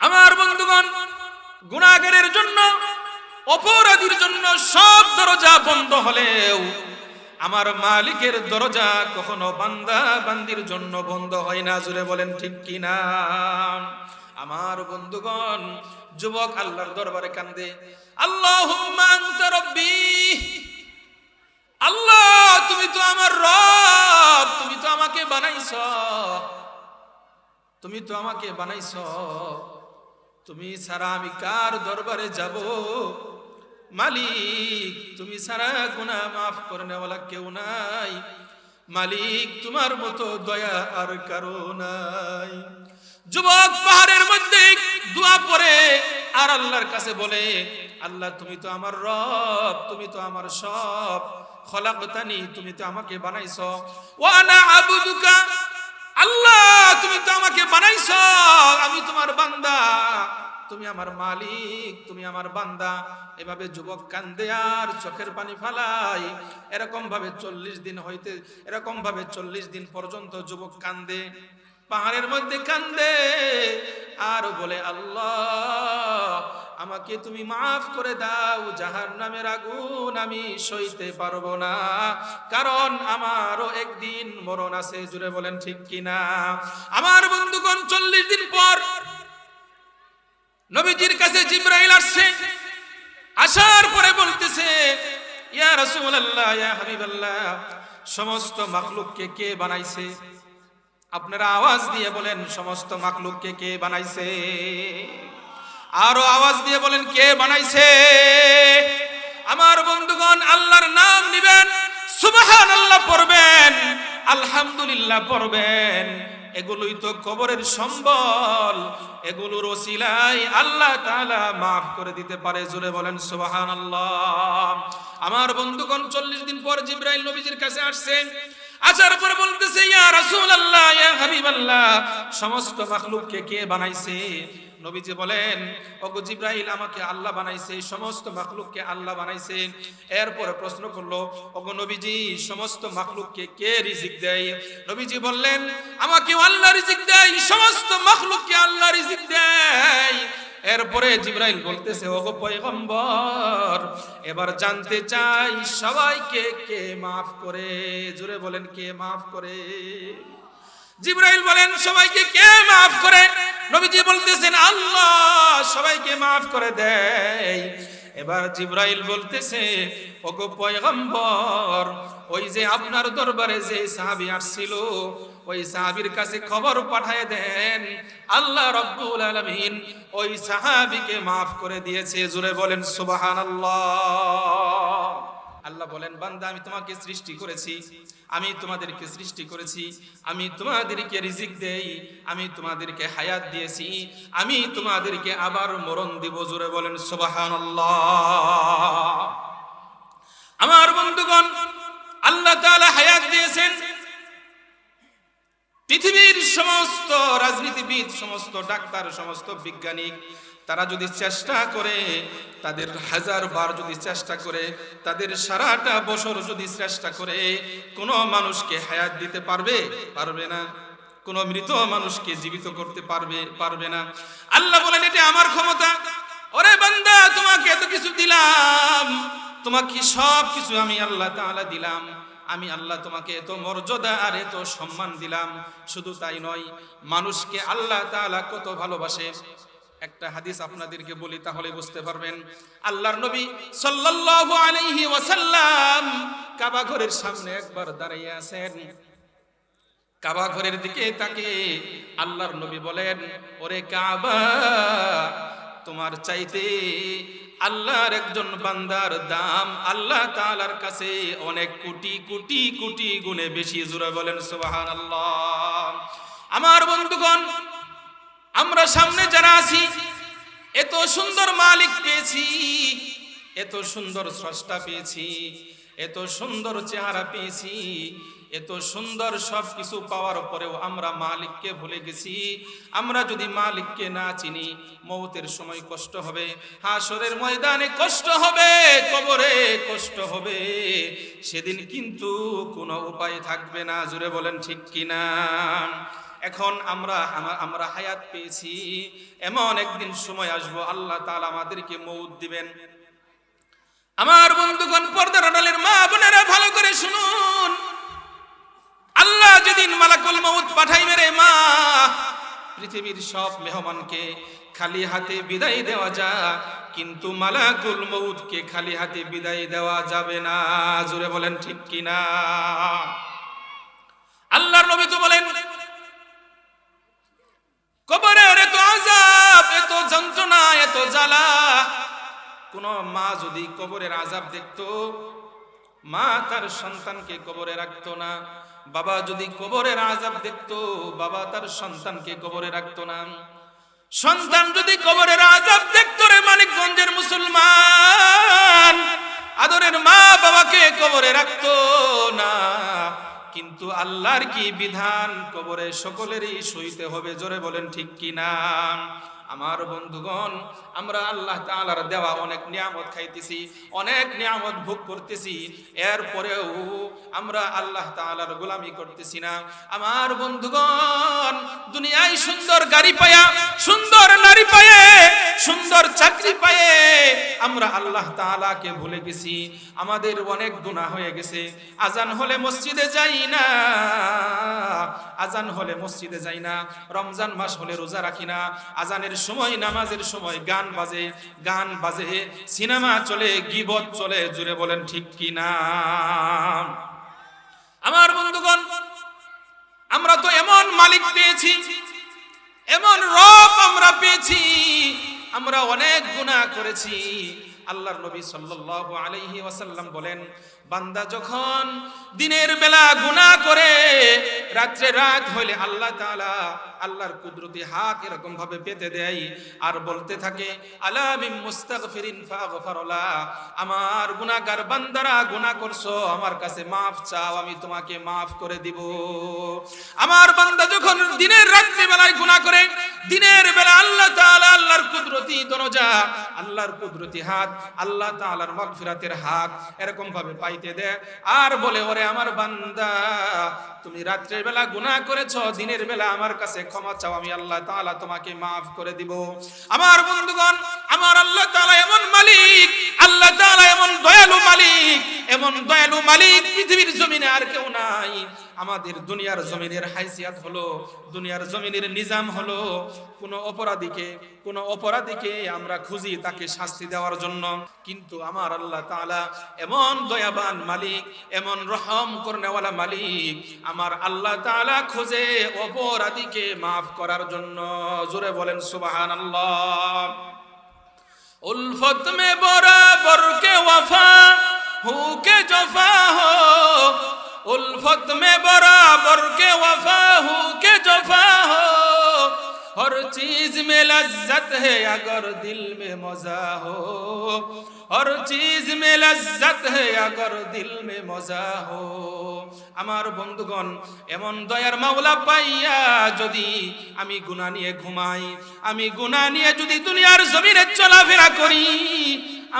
আমার বন্ধুগণ, গুণাগারের জন্য, অপরাধীর জন্য সব দরজা বন্ধ হলেও আমার মালিকের দরজা কখনো বান্দা বান্দির জন্য বন্ধ হয় না জুড়ে বলেন ঠিক কিনা? আমার বন্ধুগণ, যুবক আল্লাহর দরবারে কান্দে আল্লাহ আল্লাহ, তুমি তো আমার রব, তুমি তো আমাকে বানাইছ, তুমি তো আমাকে বানাইছ। তুমি ছাড়া আমি কার দরবারে যাব? মালিক, তুমি ছাড়া গুনাহ মাফ করে নেওয়ালা কেউ নাই। মালিক, তোমার মতো দয়া আর কারও নাই। যুবক পাহাড়ের মধ্যে দোয়া পরে আর আল্লাহর কাছে বলে, আল্লাহ, তুমি তো আমার রব, তুমি তো আমার সব। খলাকতানি, তুমি তো আমাকে বানাইছ। ওয়ানা আবুদুকা, আল্লাহ, তুমি তো আমাকে বানাইছ। আমি তোমার বান্দা তুমি আমার মালিক, তুমি আমার বান্দা। এভাবে যুবক কান্দে আর চোখের পানি ফালাই। এরকম ভাবে চল্লিশ দিন হইতে এরকম ভাবে চল্লিশ দিন পর্যন্ত যুবক কান্দে, পাহাড়ের মধ্যে কান্দে। আর বলে, আল্লাহ, আমাকে তুমি মাফ করে দাও যাহার নামের আগুন আমি সইতে পারব না। কারণ আমারও একদিন মরণ আছে। জুড়ে বলেন ঠিক কিনা? আমার বন্ধুগণ, চল্লিশ দিন পর নবীজির কাছে জিব্রাইল আসছে আসার পরে বলতেছে, ইয়া রাসূলুল্লাহ, ইয়া হাবিবাল্লাহ, সমস্ত মাখলুককে কে বানাইছে? আপনারা আওয়াজ দিয়ে বলেন, সমস্ত মাখলুককে কে বানাইছে? আরও আওয়াজ দিয়ে বলেন, কে বানাইছে? আমার বন্ধুগণ, আল্লাহর নাম নিবেন সুবহান আল্লাহ পড়বেন, আলহামদুলিল্লাহ পড়বেন। এগুলোই তো কবরের সম্বল। এগুলোর ওসিলাই আল্লাহ তাআলা মাফ করে দিতে পারে জুড়ে বলেন সুবহানাল্লাহ। আমার বন্ধুগণ, চল্লিশ দিন পর জিব্রাইল নবীজির কাছে আসছেন। আসার পর বলতেছে, ইয়া রাসূলুল্লাহ, ইয়া হাবিবাল্লাহ, সমস্ত মাখলুককে কে বানাইছে? নবীজি বলেন, ওগো জিব্রাইল, আমাকে আল্লাহ বানাইছে, সমস্ত মাখলুককে আল্লাহ বানাইছে। এরপরে প্রশ্ন করল, ওগো নবীজি, সমস্ত মাকলুককে কে রিজিক দেয়? নবীজি বললেন, আমাকে আল্লাহ রিজিক দেয়, সমস্ত মাকলুককে আল্লাহ রিজিক দেয়। এরপরে জিব্রাইল বলতেছে, ওগো পয়গম্বর, এবার জানতে চাই সবাইকে কে মাফ করে। জোরে বলেন, কে মাফ করে? জিব্রাইল বলেন, সবাইকে কে মাফ করে? নবীজি বলতেছেন, আল্লাহ সবাইকে মাফ করে দেয়। এবার জিব্রাইল বলতেছে, ওগো পয়গম্বর, ওই যে আপনার দরবারে যে সাহাবী আসছিল, ওই সাহাবীর কাছে খবর পাঠায় দেন। আল্লাহ রব্বুল আলামিন ওই সাহাবিকে মাফ করে দিয়েছে। জুড়ে বলেন, সুবহানাল্লাহ। আল্লাহ বলেন, বান্দা, আমি তোমাকে সৃষ্টি করেছি, আমি তোমাদেরকে সৃষ্টি করেছি, আমি তোমাদেরকে রিজিক দেই, আমি তোমাদেরকে হায়াত দিয়েছি, আমি তোমাদেরকে আবার মরণ দিব। জোরে বলেন, সুবহানাল্লাহ। আমার বন্ধুগণ, আল্লাহ তাআলা হায়াত দিয়েছেন পৃথিবীর সমস্ত রাজনীতিবিদ, সমস্ত ডাক্তার, সমস্ত বিজ্ঞানী তারা যদি চেষ্টা করে, তাদের হাজার বার যদি চেষ্টা করে, তাদের সারাটা বছর যদি চেষ্টা করে, কোনো মানুষকে হায়াত দিতে পারবে? পারবে না। কোনো মৃত মানুষকে জীবিত করতে পারবে? পারবে না। আল্লাহ বলেন, এটা আমার ক্ষমতা। ওরে বান্দা, তোমাকে এত কিছু দিলাম। তোমাকে সব কিছু আমি আল্লাহ তাআলা দিলাম। আমি আল্লাহ তোমাকে এত মর্যাদা আর এত সম্মান দিলাম। শুধু তাই নয়, মানুষকে আল্লাহ তাআলা কত ভালোবাসে। একটা হাদিস আপনাদেরকে বলি, তাহলে বুঝতে পারবেন। আল্লাহর নবী সাল্লাল্লাহু আলাইহি ওয়াসাল্লাম কাবা ঘরের সামনে একবার দাঁড়িয়ে আছেন। কাবা ঘরের দিকে তাকে আল্লাহর নবী বলেন, ওরে কাবা, তোমার চাইতে আল্লাহর একজন বান্দার দাম আল্লাহ তালার কাছে অনেক কোটি কোটি কোটি গুণে বেশি। জোরে বলেন, সুবহানাল্লাহ। আমার বন্ধুগণ, আমরা সামনে যারা আছি, এত সুন্দর মালিক পেয়েছি, এত সুন্দর স্রষ্টা পেয়েছি, এত সুন্দর চেহারা পেয়েছি এত সুন্দর সব কিছু পাওয়ার পরেও আমরা মালিককে ভুলে গেছি। আমরা যদি মালিককে না চিনি, মৌতের সময় কষ্ট হবে, হাসরের ময়দানে কষ্ট হবে, কবরে কষ্ট হবে। সেদিন কিন্তু কোনো উপায় থাকবে না জুড়ে বলেন ঠিক কিনা? এখন আমরা, আমা- আমরা হায়াত পেয়েছি। এমন একদিন সময় আসব, আল্লাহ তাআলা আমাদেরকে মৌত দিবেন। আমার বন্ধুগণ, পর্দার মা বোনেরা ভালো করে শুনুন। আল্লাহ যেদিন মালাকুল মউত পাঠাইবে রে মা, পৃথিবীর সব মেহমানকে খালি হাতে বিদায় দেওয়া যা, কিন্তু মালাকুল মউতকে খালি হাতে বিদায় দেওয়া যাবে না। জুড়ে বলেন ঠিক কিনা? আল্লাহর নবী তো বলেন, কবরে কবরের এত আজাব এত যন্ত্রণা, এত জ্বালা। কোন মা যদি কবরের আজাব দেখতো, মা তার সন্তানকে কবরে রাখতো না। বাবা যদি কবরের আজাব দেখতো, বাবা তার সন্তানকে কবরে রাখতো না। সন্তান যদি কবরের আজাব দেখতো রে মানিকগঞ্জের মুসলমান, আদরের মা বাবাকে কবরে রাখতো না। কিন্তু আল্লাহর কি বিধান? কবরে সকলেরই সইতে হবে, জোরে বলেন ঠিক কি না আমার বন্ধুগণ, আমরা আল্লাহ তাআলার দেওয়া অনেক নিয়ামত খাইতেছি, অনেক নিয়ামত ভোগ করতেছি। এরপরেও আমরা আল্লাহ তাআলার গোলামি করতেছি না। আমার বন্ধুগণ, দুনিয়ায় সুন্দর গাড়ি পায়া, সুন্দর নারী পায়ে, সুন্দর চাকরি পায়ে আমরা আল্লাহ তাআলাকে ভুলে গেছি। আমাদের অনেক গুনাহ হয়ে গেছে। আজান হলে মসজিদে যাই না। আজান হলে মসজিদে যাই না। রমজান মাস হলে রোজা রাখি না। আজানের সময়, নামাজের সময় গান বাজে গান বাজে, সিনেমা চলে, গিবত চলে, জুড়ে বলেন ঠিক কি না? আমার বন্ধুগণ, আমরা তো এমন মালিক পেয়েছি, এমন রব আমরা পেয়েছি, আমরা অনেক গুনাহ করেছি। আল্লাহর নবী সাল্লাল্লাহু আলাইহি ওয়াসাল্লাম বলেন বান্দা যখন দিনের বেলা গুনাহ করে, রাত্রে রাত হইলে আল্লাহ তাআলা আল্লাহর কুদরতি হাত এরকম ভাবে পেতে দেয় আর বলতে থাকে, আলা মিন মুস্তাগফিরিন ফাগফারলা আমার গুনাহগার বান্দারা গুনাহ করছ, আমার কাছে মাফ চাও, আমি তোমাকে মাফ করে দিব। আমার বান্দা যখন দিনের রাত্রি বেলায় গুনাহ করে, দিনের বেলা আল্লাহ তাআলা আল্লাহর কুদরতি দরজা, আল্লাহর কুদরতি হাত, আল্লাহ তাআলার মাগফিরাতের হাত এরকম ভাবে পাইতে দেয় আর বলে ওরে আমার বান্দা তুমি রাত্রের বেলা গুনাহ করেছ, দিনের বেলা আমার কাছে ক্ষমা চাও, আমি আল্লাহ তাআলা তোমাকে মাফ করে দিব। আমার বন্ধুগণ, আমার আল্লাহ তাআলা এমন মালিক, আল্লাহ তাআলা এমন দয়ালু মালিক, এমন দয়ালু মালিক পৃথিবীর জমিনে আর কেউ নাই। আমাদের দুনিয়ার জমিনের হাইসিয়াত হলো, দুনিয়ার জমিনের নিজাম হলো, কোন অপরাধীকে কোন অপরাধীকে আমরা খুঁজি তাকে শাস্তি দেওয়ার জন্য। কিন্তু আমার আল্লাহ তাআলা এমন দয়াবান মালিক, এমন রহম করনেওয়ালা মালিক আমার আল্লাহ তাআলা খোঁজে অপরাধীকে মাফ করার জন্য। জোরে বলেন সুবাহান আল্লাহ উলফত মে বরাবর কে ওয়াফা, হু কে জফা হো। উলফত মে বরাবর কে ওয়াফা, হু কে জফা হো। ہر چیز میں لذت ہے اگر دل میں مزہ ہو ہر چیز میں لذت ہے اگر دل میں مزہ ہو আমার বন্ধুগণ, এমন দয়ার মাওলা পাইয়া যদি আমি গুণা নিয়ে ঘুমাই, আমি গুণা নিয়ে যদি দুনিয়ার জমিনে চলাফেরা করি,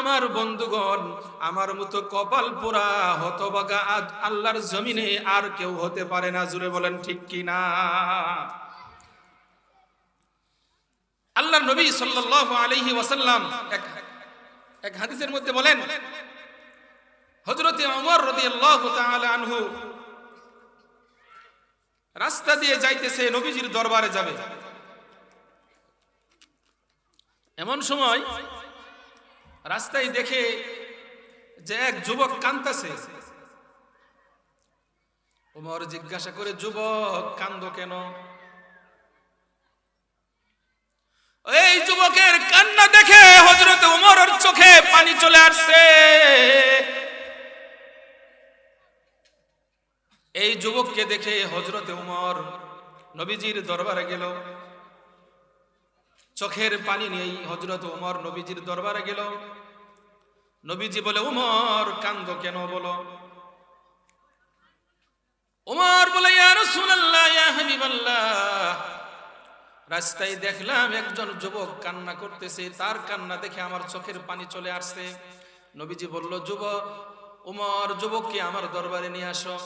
আমার বন্ধুগণ, আমার মতো কপাল পোড়া হতবাগা আল্লাহর জমিনে আর কেউ হতে পারে না জুড়ে বলেন ঠিক কি না না আল্লাহর নবী সাল্লাল্লাহু আলাইহি ওয়াসাল্লাম এক এক হাদিসের মধ্যে বলেন, হযরতে ওমর রাদিয়াল্লাহু তাআলা আনহু রাস্তা দিয়ে যাইতেছে নবীজির দরবারে যাবে। এমন সময় রাস্তায় দেখে যে এক যুবক কান্দাছে ওমর জিজ্ঞাসা করে, যুবক কান্দ কেন? এই যুবকের কান্না দেখে হজরত উমরের চোখে পানি চলে আসছে। এই যুবককে দেখে হজরতে উমর নবীজির দরবারে গেল। চোখের পানি নিয়ে হজরত উমর নবীজির দরবারে গেল। নবীজি বলে, উমর, কান্দ কেন বলো? উমর বলে, ইয়া রাসূলুল্লাহ রাস্তায় দেখলাম একজন যুবক কান্না করতেছে, তার কান্না দেখে আমার চোখের পানি চলে আসছে। নবীজি বলল, যুবক, উমর, যুবককে আমার দরবারে নিয়ে আসো।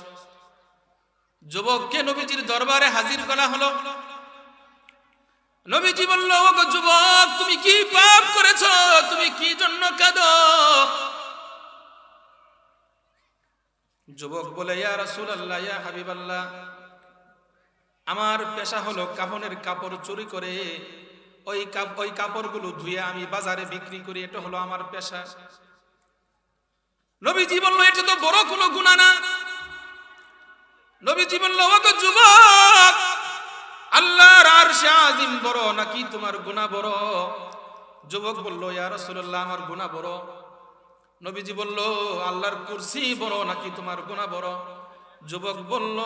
যুবককে নবীজির দরবারে হাজির করা হলো। নবীজি বলল ও যুবক, তুমি কি পাপ করেছ? তুমি কি জন্য কাঁদো? যুবক বলে, ইয়া রাসূলুল্লাহ, ইয়া হাবিবাল্লাহ। আমার পেশা হলো কাফনের কাপড় চুরি করে, ওই ওই কাপড়গুলো ধুয়ে আমি বাজারে বিক্রি করি, এটা হলো আমার পেশা। নবীজি বলল, এটা তো বড় কোনো গুণা না। নবীজি বলল গো যুবক, আল্লাহর আরশে আজিম বড় নাকি তোমার গুনাহ বড়? যুবক বলল, ইয়া রাসূলুল্লাহ, আমার গুনাহ বড়। নবীজি বলল, আল্লাহর কুরসি বড় নাকি তোমার গুণা বড়? যুবক বলল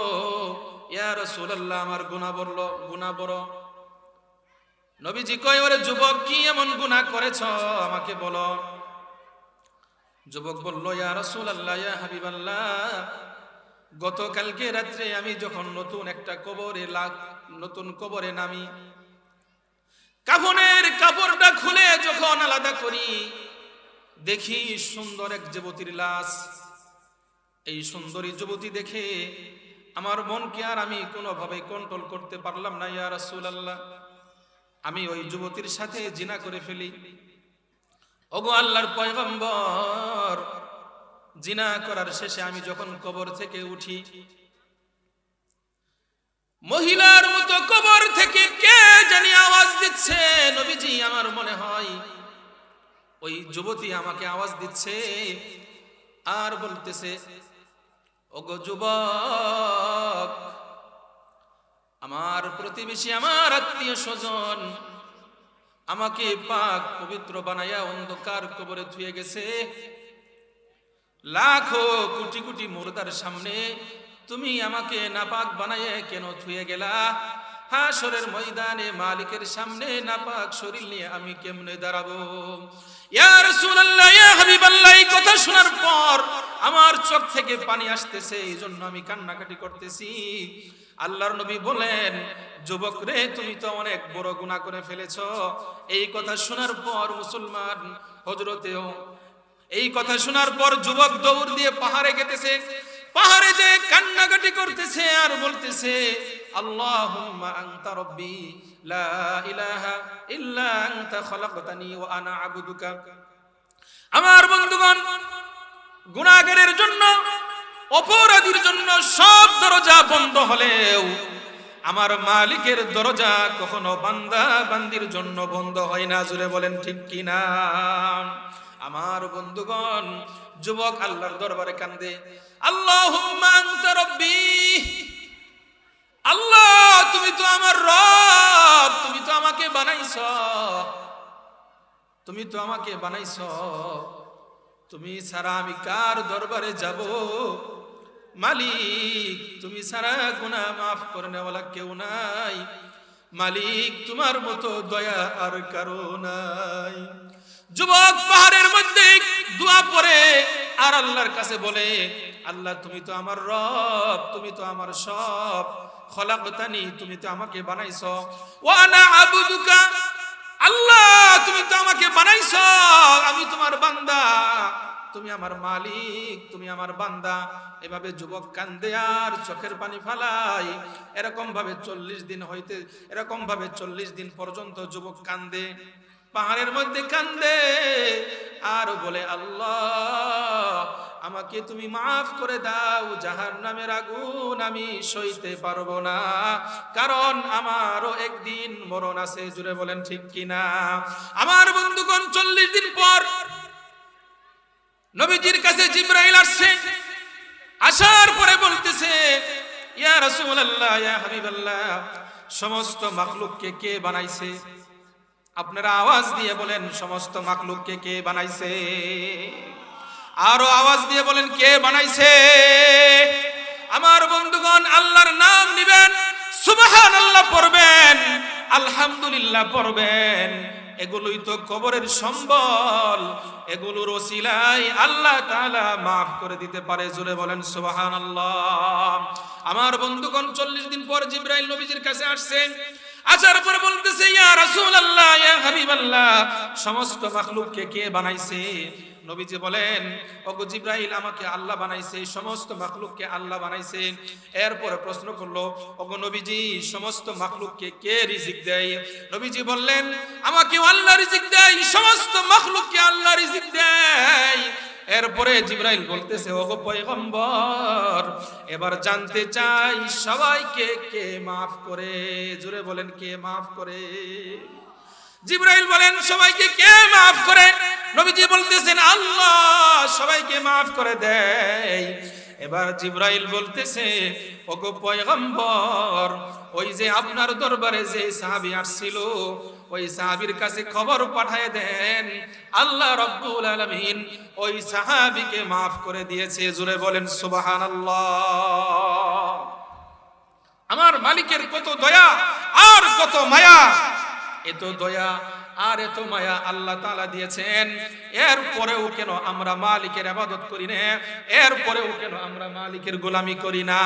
ইয়া রাসূলুল্লাহ, আমার গুনাহ বড় গুনাহ বড়। নবীজি কয়, ওরে যুবক, কি এমন গুনাহ করেছ? আমাকে বলো। যুবক বলল, ইয়া রাসূলুল্লাহ, ইয়া হাবিবাল্লাহ, গতকালকে রাত্রে আমি যখন নতুন একটা কবরে লাগ, নতুন কবরে নামি, কাফনের কাপড়টা খুলে যখন আলাদা করি, দেখি সুন্দর এক যুবতীর লাশ। এই সুন্দরী যুবতী দেখে আমার মনকে আর আমি কোনোভাবে কন্ট্রোল করতে পারলাম না, ইয়া রাসূলুল্লাহ। আমি ওই যুবতীর সাথে জিনা করে ফেলি। ওগো আল্লাহর পয়গম্বর, জিনা করার শেষে আমি যখন কবর থেকে উঠি, মহিলার মতো কবর থেকে কে জানি আওয়াজ দিচ্ছে? নবীজি, আমার মনে হয় ওই যুবতী আমাকে আওয়াজ দিচ্ছে আর বলতেছে ওগো যুবক, আমার প্রতিবেশী, আমার আত্মীয় স্বজন, আমাকে পাক পবিত্র বানাইয়া অন্ধকার কবরে ধুয়ে গেছে। লাখো কোটি কোটি মুর্দার সামনে তুমি আমাকে নাপাক বানাইয়া কেন থুয়ে গেলা? হাসরের ময়দানে মালিকের সামনে নাপাক শরীর নিয়ে আমি কেমনে দাঁড়াবো? এই কথা শোনার পর আমার চোখ থেকে পানি আসতেছে এই জন্য আমি কান্নাকাটি করতেছি। আল্লাহর নবী বলেন, যুবক রে, তুমি তো অনেক বড় করে ফেলেছ। এই কথা শোনার পর মুসলমান এই কথা শোনার পর যুবক দৌড় দিয়ে পাহাড়ে গেতেছে। পাহাড়ে যে কান্নাকাটি করতেছে আর বলতেছে আল্লাহুম্মা আনতা রব্বি, লা ইলাহা ইল্লা আনতা খলাকতানি ওয়া আনা আমার বন্ধুগণ, গুনাহগারের জন্য, অপরাধীর জন্য সব দরজা বন্ধ হলেও আমার মালিকের দরজা কখনো বান্দা বান্দির জন্য বন্ধ হয় না জুড়ে বলেন ঠিক কিনা? আমার বন্ধুগণ, যুবক আল্লাহর দরবারে কান্দে আনতা রব্বি আল্লাহ, তুমি তো আমার রব, তুমি তো আমাকে বানাইছ। তুমি তো আমাকে বানাইছ। তুমি ছাড়া আমি কার দরবারে যাব? মালিক, তুমি ছাড়া গুনা মাফ করে নেওয়ালা কেউ নাই। মালিক, তোমার মতো দয়া আর কারও নাই। যুবক, পাহাড়ের মধ্যে দোয়া পড়ে আর আল্লাহর কাছে বলে, আল্লাহ, তুমি তো আমার রব, তুমি তো আমার সব। খলাকতানি, তুমি তো আমাকে বানাইছো। ওয়ানা আবুদুকা, আল্লাহ, তুমি তো আমাকে বানাইছো। আমি তোমার বান্দা, তুমি আমার মালিক, তুমি আমার বান্দা। এভাবে যুবক কান্দে আর চোখের পানি ফালাই। এরকম ভাবে চল্লিশ দিন হইতে এরকম ভাবে চল্লিশ দিন পর্যন্ত যুবক কান্দে। পাহাড়ের মধ্যে কান্দে আর বলে, আল্লাহ, আমাকে তুমি মাফ করে দাও জাহার নামের আগুন আমি সইতে পারব না। কারণ আমারও একদিন মরণ আছে। জুড়ে বলেন, ঠিক কিনা আমার বন্ধুগণ, চল্লিশ দিন পর নবীজির কাছে জিব্রাইল আসছে। আসার পরে বলতেছে, ইয়া রাসূলুল্লাহ, ইয়া হাবিবাল্লাহ, সমস্ত মাখলুককে কে বানাইছে? আপনারা আওয়াজ দিয়ে বলেন, সমস্ত মাখলুককে কে বানাইছে? আরও আওয়াজ দিয়ে বলেন, কে বানাইছে? আমার বন্ধুগণ, আল্লাহর নাম নিবেন, সুবহানাল্লাহ পড়বেন, আলহামদুলিল্লাহ পড়বেন। এগুলোই তো কবরের সম্বল, এগুলোর ওসিলায় আল্লাহ তাআলা মাফ করে দিতে পারে, জোরে বলেন, সুবহানাল্লাহ। আমার বন্ধুগণ, চল্লিশ দিন পর জিব্রাইল নবীজির কাছে আসছেন আসার পর বলতেছে, ইয়া রাসূলুল্লাহ, ইয়া হাবিবাল্লাহ। সমস্ত মাখলুককে কে বানাইছে? নবীজি বলেন, ওগো জিব্রাইল, আমাকে আল্লাহ বানাইছে, সমস্ত মাখলুককে আল্লাহ বানাইছে। এরপরে প্রশ্ন করল, ওগো নবীজি, সমস্ত মাখলুককে কে রিজিক দেয়? নবীজি বললেন আমাকে আল্লাহ রিজিক দেয়, সমস্ত মাখলুককে আল্লাহ রিজিক দেয়। এরপরে জিব্রাইল বলতেছে, ওগো পয়গম্বর, এবার জানতে চাই সবাইকে কে মাফ করে। জুড়ে বলেন, কে মাফ করে? জিব্রাইল বলেন, সবাইকে কে মাফ করে? নবীজি বলতেছেন, আল্লাহ সবাইকে মাফ করে দেয়। এবার জিব্রাইল বলতেছে, ওগো পয়গম্বর, ওই যে আপনার দরবারে যে সাহাবী আসছিল, ওই সাহাবীর কাছে খবর পাঠায় দেন। আল্লাহ রব্বুল আলামিন ওই সাহাবীকে মাফ করে দিয়েছে। জুড়ে বলেন, সুবহানাল্লাহ। আমার মালিকের কত দয়া আর কত মায়া। এত দয়া আর এত মায়া আল্লাহ তালা দিয়েছেন। এর পরেও কেন আমরা মালিকের আবাদত করি না? এর পরেও কেন আমরা মালিকের গোলামি করি না?